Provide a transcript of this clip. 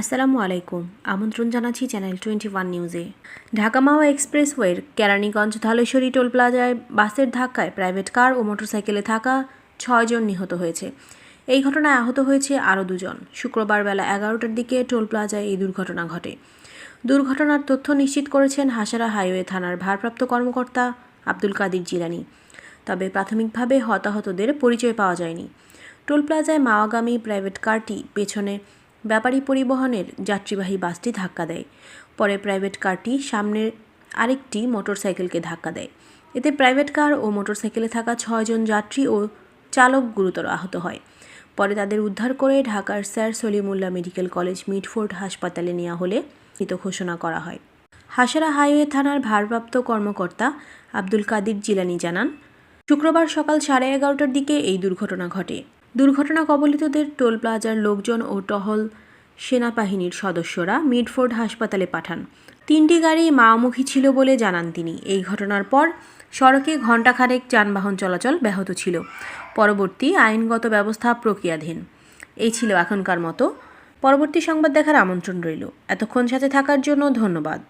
আসসালামু আলাইকুম। আমন্ত্রণ জানাচ্ছি চ্যানেল টোয়েন্টি ওয়ান নিউজে ঢাকা মাওয়া এক্সপ্রেসওয়ের কেরানীগঞ্জ ধলেশ্বরী টোল প্লাজায় বাসের ধাক্কায় প্রাইভেট কার ও মোটরসাইকেলে থাকা ছয়জন নিহত হয়েছে। এই ঘটনায় আহত হয়েছে আরও দুজন। শুক্রবার বেলা এগারোটার দিকে টোল প্লাজায় এই দুর্ঘটনা ঘটে। দুর্ঘটনার তথ্য নিশ্চিত করেছেন হাসারা হাইওয়ে থানার ভারপ্রাপ্ত কর্মকর্তা আব্দুল কাদির জিলানি। তবে প্রাথমিকভাবে হতাহতদের পরিচয় পাওয়া যায়নি। টোল প্লাজায় মাওয়াগামী প্রাইভেট কারটি পেছনে ব্যাপারী পরিবহনের যাত্রীবাহী বাসটি ধাক্কা দেয়। পরে প্রাইভেট কারটি সামনের আরেকটি মোটরসাইকেলকে ধাক্কা দেয়। এতে প্রাইভেট কার ও মোটরসাইকেলে থাকা ছয়জন যাত্রী ও চালক গুরুতর আহত হয়। পরে তাদের উদ্ধার করে ঢাকার sir Salimullah medical college Mitford হাসপাতালে নেওয়া হলে মৃত ঘোষণা করা হয়। হাসারা হাইওয়ে থানার ভারপ্রাপ্ত কর্মকর্তা আব্দুল কাদির জিলানি জানান, শুক্রবার সকাল সাড়ে এগারোটার দিকে এই দুর্ঘটনা ঘটে। দুর্ঘটনা কবলিতদের টোল প্লাজার লোকজন ও টহল সেনাবাহিনীর সদস্যরা মিডফোর্ড হাসপাতালে পাঠান। তিনটি গাড়ি মাওমুখী ছিল বলে জানান তিনি। এই ঘটনার পর সড়কে ঘণ্টাখানেক যানবাহন চলাচল ব্যাহত ছিল। পরবর্তী আইনগত ব্যবস্থা প্রক্রিয়াধীন। এই ছিল এখনকার মতো। পরবর্তী সংবাদ দেখার আমন্ত্রণ রইল। এতক্ষণ সাথে থাকার জন্য ধন্যবাদ।